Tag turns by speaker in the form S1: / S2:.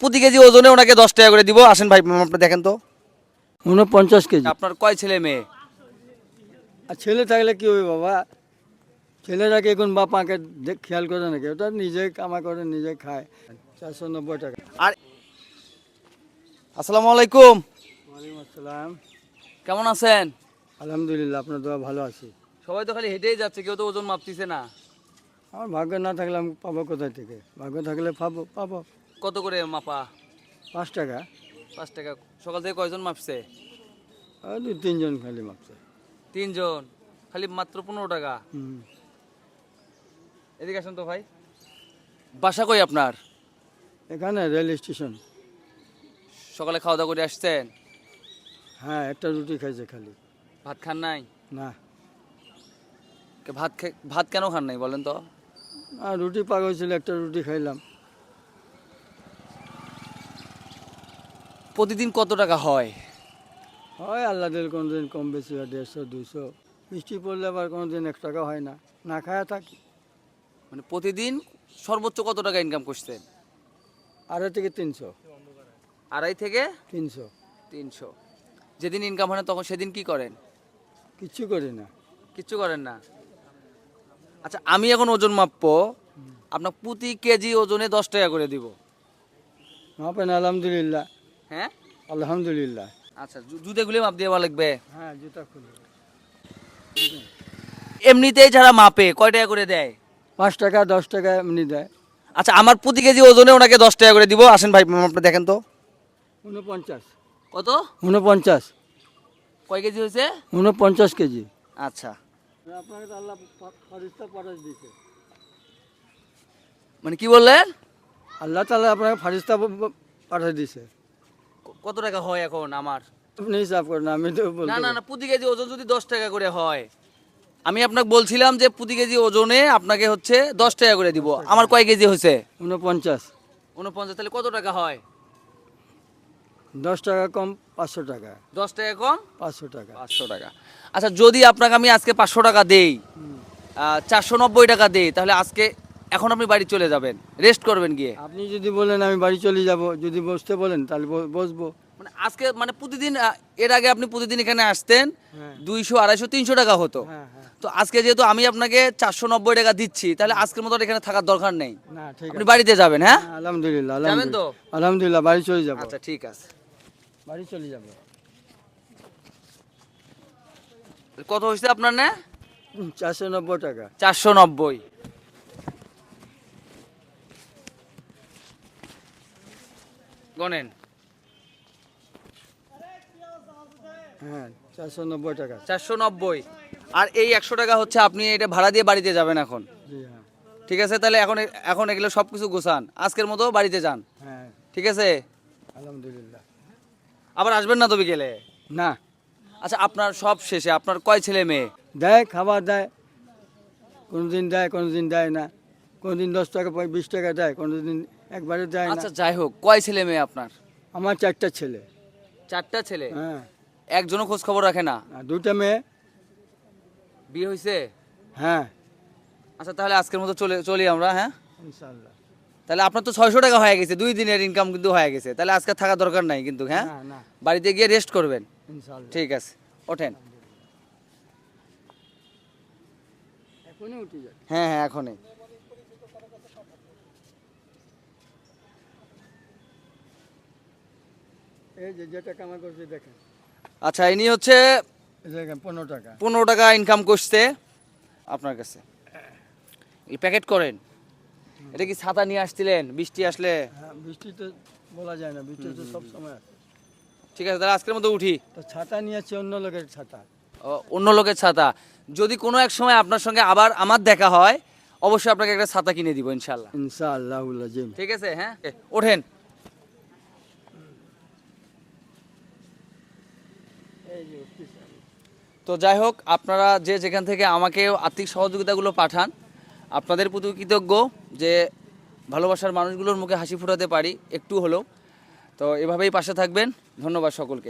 S1: প্রতি কেজি ওজনে ওনাকে দশ টাকা করে দিব। আসেন ভাই আপনি দেখেন তো।
S2: উনপঞ্চাশ কেজি।
S1: আপনার কয় ছেলে মেয়ে?
S2: আর ছেলে থাকলে কি হবে বাবা? ছেলেরাকে এখন বাপ মাকে খেয়াল করে নাকি? ওটা নিজে কামা করে নিজে খায়। চারশো নব্বই টাকা।
S1: আর আসসালামু আলাইকুম।
S2: ওয়ালাইকুম আসসালাম।
S1: কেমন আছেন?
S2: আলহামদুলিল্লাহ আপনার দোয়া ভালো আছি।
S1: সবাই তো খালি হেঁটেই যাচ্ছে কেউ তো ওজন মাপতিছে না।
S2: আমার ভাগ্য না থাকলে আমি পাবো কোথায় থেকে? ভাগ্য থাকলে পাবো পাবো।
S1: কত করে মাপা?
S2: পাঁচ টাকা।
S1: পাঁচ টাকা। সকাল থেকে কয়জন মাপছে?
S2: দু তিনজন খালি মাপছে।
S1: তিনজন? খালি মাত্র পনেরো টাকা। এদিকে আসেন তো ভাই। বাসা কই আপনার?
S2: এখানে রেল স্টেশন।
S1: সকালে খাওয়া দাওয়া করে আসছেন?
S2: হ্যাঁ একটা রুটি খাইছে খালি।
S1: ভাত খান নাই?
S2: না।
S1: কে ভাত ভাত কেন খান নাই বলেন তো?
S2: রুটি পাক হয়েছিল একটা রুটি খাইলাম।
S1: প্রতিদিন কত টাকা হয়?
S2: হয় আল্লাহ দিল কোনো দিন কম বেশি হয় দেড়শো দুশো বৃষ্টি পড়লে আবার কোনো দিন এক টাকা হয় না। না খায়া থাকি।
S1: মানে প্রতিদিন সর্বোচ্চ কত টাকা ইনকাম করছেন?
S2: আড়াই থেকে তিনশো।
S1: আড়াই থেকে
S2: তিনশো।
S1: তিনশো। যেদিন ইনকাম হয় না তখন সেদিন কি করেন?
S2: কিচ্ছু করি না।
S1: কিচ্ছু করেন না। আচ্ছা আমি এখন ওজন মাপবো। আপনার প্রতি কেজি ওজনে দশ টাকা করে দিব।
S2: মাপেন আলহামদুলিল্লাহ।
S1: হ্যাঁ?
S2: আলহামদুলিল্লাহ।
S1: আচ্ছা জুতেগুলি মাপ দিয়ে লাগবে?
S2: হ্যাঁ জুতা খুলে।
S1: এমনিতেই যারা মাপে কয় টাকা করে দেয়?
S2: পাঁচ টাকা দশ টাকা এমনি দেয়।
S1: আচ্ছা আমার প্রতি কেজি ওজনে ওনাকে দশ টাকা করে দিব। আসেন ভাই আপনি দেখেন তো।
S2: উনপঞ্চাশ
S1: কত?
S2: উনপঞ্চাশ
S1: কয় কেজি হয়েছে?
S2: উনপঞ্চাশ কেজি।
S1: আচ্ছা।
S2: আপনাকে তো আল্লাহ ফারিস্তা পাঠাই দিয়েছে।
S1: মানে কি বললেন?
S2: আল্লাহ তালা আপনাকে ফারিস্তা পাঠাই দিয়েছে।
S1: কত টাকা হয় এখন আমার?
S2: আপনি হিসাব করেন আমি তো
S1: না না না প্রতি কেজি ওজন যদি দশ টাকা করে হয় আমি আপনাকে বলছিলাম যে প্রতি কেজি ওজনে আপনাকে হচ্ছে দশ টাকা করে দিব। আমার কয় কেজি হয়েছে?
S2: উনপঞ্চাশ
S1: উনপঞ্চাশ তাহলে কত টাকা হয়?
S2: দশ টাকা কম পাঁচশো টাকা।
S1: দশ টাকা কম
S2: পাঁচশো টাকা।
S1: পাঁচশো টাকা। আচ্ছা যদি আপনাকে আমি আজকে পাঁচশো টাকা দেই চারশো নব্বই টাকা দেই তাহলে আজকে এখন আপনি বাড়ি চলে যাবেন রেস্ট করবেন গিয়ে।
S2: আপনি যদি বলেন আমি বাড়ি চলে যাব যদি বসতে বলেন তাহলে বসবো।
S1: মানে আজকে মানে প্রতিদিন এর আগে আপনি প্রতিদিন এখানে আসতেন
S2: হ্যাঁ।
S1: দুইশো আড়াইশো তিনশো টাকা হতো।
S2: হ্যাঁ হ্যাঁ।
S1: তো আজকে যেহেতু আমি আপনাকে চারশো নব্বই টাকা দিচ্ছি তাহলে আজকের মতো এখানে থাকার দরকার নেই। আপনি বাড়িতে যাবেন হ্যাঁ?
S2: আলহামদুলিল্লাহ
S1: যাবেন তো?
S2: আলহামদুলিল্লাহ আলহামদুলিল্লাহ বাড়ি চলে যাব।
S1: আচ্ছা ঠিক আছে।
S2: বাড়ি চলে যাব।
S1: কত হয়েছে আপনার না?
S2: চারশো নব্বই টাকা।
S1: চারশো নব্বই। গনেন
S2: হ্যাঁ চারশো নব্বই টাকা।
S1: চারশো নব্বই। আর এই একশো টাকা হচ্ছে আপনি এটা ভাড়া দিয়ে বাড়িতে যাবেন এখন।
S2: হ্যাঁ।
S1: ঠিক আছে তাহলে এখন এখন এগুলো সব কিছু গোছান। আজকের মতো বাড়িতে যান।
S2: হ্যাঁ।
S1: ঠিক আছে?
S2: আলহামদুলিল্লাহ।
S1: আবার আসবেন না তো বিকেলে?
S2: না।
S1: আচ্ছা আপনার সব শেষে আপনার কয় ছেলে মেয়ে?
S2: দেয় খাবার দেয়। কোনো দিন দেয় কোনো দিন দেয় না। কোনো দিন দশ টাকা পয়- বিশ টাকা দেয় কোনোদিন একবারে দেয় না।
S1: আচ্ছা যাই হোক কয় ছেলে মেয়ে আপনার?
S2: আমার চারটা ছেলে।
S1: চারটা ছেলে?
S2: হ্যাঁ।
S1: একজনও খোঁজ খবর রাখে না?
S2: আর দুটা মেয়ে।
S1: বিয়ে হয়েছে
S2: হ্যাঁ।
S1: আচ্ছা তাহলে আজকের মতো চলে চলি আমরা হ্যাঁ?
S2: ইনশাল্লাহ
S1: তাহলে আপনার তো ছয়শো টাকা হয়ে গেছে দুই দিনের ইনকাম কিন্তু হয়ে গেছে। তাহলে আজকে থাকা দরকার নাই কিন্তু হ্যাঁ?
S2: না না।
S1: বাড়িতে গিয়ে রেস্ট করবেন।
S2: ইনশাল্লাহ
S1: ঠিক আছে ওঠেন।
S2: এখনই উঠে যায়
S1: হ্যাঁ হ্যাঁ এখনই।
S2: এই যে যেটা কামাই করছে দেখেন।
S1: আচ্ছা ইনি হচ্ছে
S2: পনেরো টাকা।
S1: পনেরো টাকা ইনকাম করছে আপনার কাছে। এই প্যাকেট করেন। এটা কি ছাতা নিয়ে আসছিলেন? বৃষ্টি আসলে?
S2: হ্যাঁ বৃষ্টি তো বলা যায় না বৃষ্টি তো সব সময়
S1: ঠিক আছে তাহলে আজকের মতো উঠি।
S2: তো ছাতা নিয়েছে অন্য লোকের ছাতা।
S1: অন্য লোকের ছাতা। যদি কোনো এক সময় আপনার সঙ্গে আবার আমার দেখা হয় অবশ্যই আপনাকে একটা ছাতা কিনে দিব ইনশাল্লাহ
S2: ইনশাআল্লাহ
S1: ঠিক আছে হ্যাঁ? ওঠেন
S2: এই যে উঠতেছে।
S1: তো যাই হোক আপনারা যে যেখান থেকে আমাকে আর্থিক সহযোগিতাগুলো পাঠান, আপনাদের প্রতি কৃতজ্ঞ যে ভালোবাসার মানুষগুলোর মুখে হাসি ফোটাতে পারি, একটু হলেও। তো এভাবেই পাশে থাকবেন। ধন্যবাদ সকলকে।